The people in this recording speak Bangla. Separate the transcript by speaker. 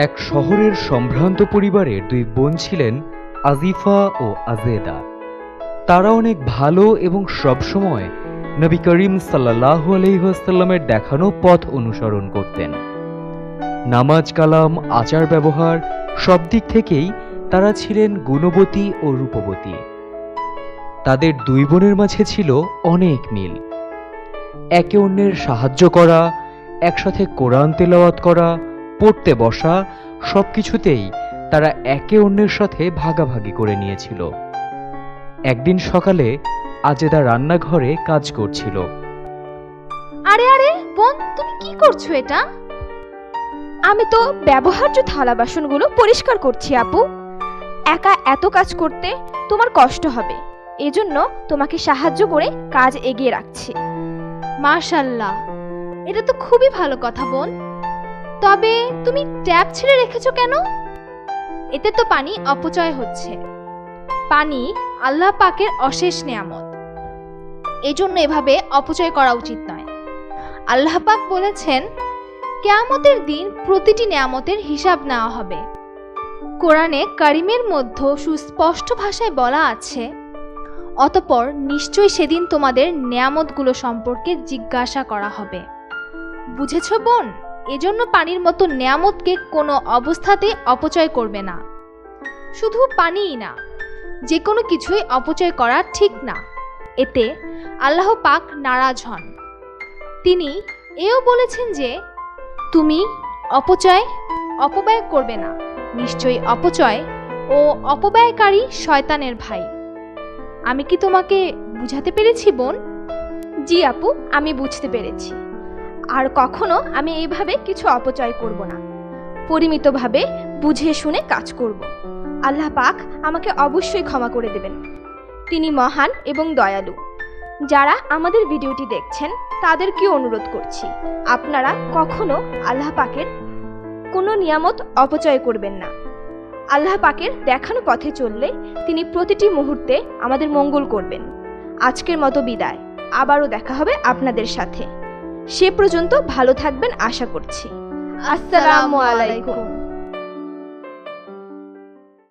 Speaker 1: এক শহরের সম্ভ্রান্ত পরিবারের দুই বোন ছিলেন আজিফা ও আজেদা। তারা অনেক ভালো এবং সবসময় নবী করিম সাল্লাহ আলহিহাস্লামের দেখানো পথ অনুসরণ করতেন। নামাজ কালাম, আচার ব্যবহার সব দিক থেকেই তারা ছিলেন গুণবতী ও রূপবতী। তাদের দুই বোনের মাঝে ছিল অনেক মিল। একে অন্যের সাহায্য করা, একসাথে কোরআন তেলাওয়াত করা পড়তে বসা সবকিছুতেই তারা একে অন্যের সাথে ভাগাভাগি করে নিয়েছিল। একদিন সকালে আজেদা রান্নাঘরে কাজ করছিল।
Speaker 2: আরে আরে বোন তুমি কি করছ এটা? আমি তো ব্যবহার্য থালা বাসনগুলো পরিষ্কার করছি আপু। একা এত কাজ করতে তোমার কষ্ট হবে। এজন্য তোমাকে সাহায্য করে কাজ এগিয়ে রাখছি। মাশাল্লাহ। এটা তো খুবই ভালো কথা বোন। তবে তুমি ট্যাপ ছেড়ে রেখেছো কেন? এতে তো পানি অপচয় হচ্ছে। পানি আল্লাহ পাকের অশেষ নেয়ামত। এজন্য এভাবে অপচয় করা উচিত নয়। আল্লাহ পাক বলেছেন, কেয়ামতের দিন প্রতিটি নেয়ামতের হিসাব নেওয়া হবে। কোরআনে কারিমের মধ্যে সুস্পষ্ট ভাষায় বলা আছে, অতপর নিশ্চয়ই সেদিন তোমাদের নেয়ামতগুলো সম্পর্কে জিজ্ঞাসা করা হবে। বুঝেছ বোন? এজন্য পানির মতো নেয়ামতকে কোনো অবস্থাতে অপচয় করবে না। শুধু পানিই না যে কোনো কিছুই অপচয় করা ঠিক না। এতে আল্লাহ পাক নারাজ হন। তিনি এও বলেছেন যে, তুমি অপচয়, অপব্যয় করবে না। নিশ্চয়ই অপচয় ও অপব্যয়কারী শয়তানের ভাই। আমি কি তোমাকে বুঝাতে পেরেছি, বোন? জি আপু, আমি বুঝতে পেরেছি। আর কখনো আমি এইভাবে কিছু অপচয় করব না। পরিমিতভাবে বুঝে শুনে কাজ করব। আল্লাহ পাক আমাকে অবশ্যই ক্ষমা করে দেবেন। তিনি মহান এবং দয়ালু। যারা আমাদের ভিডিওটি দেখছেন তাদেরকে অনুরোধ করছি, আপনারা কখনো আল্লাহ পাকের কোনো নিয়ামত অপচয় করবেন না। আল্লাহ পাকের দেখানো পথে চললে তিনি প্রতিটি মুহূর্তে আমাদের মঙ্গল করবেন। আজকের মতো বিদায়। আবারও দেখা হবে আপনাদের সাথে। সে পর্যন্ত ভালো থাকবেন আশা করছি। আসসালামু আলাইকুম।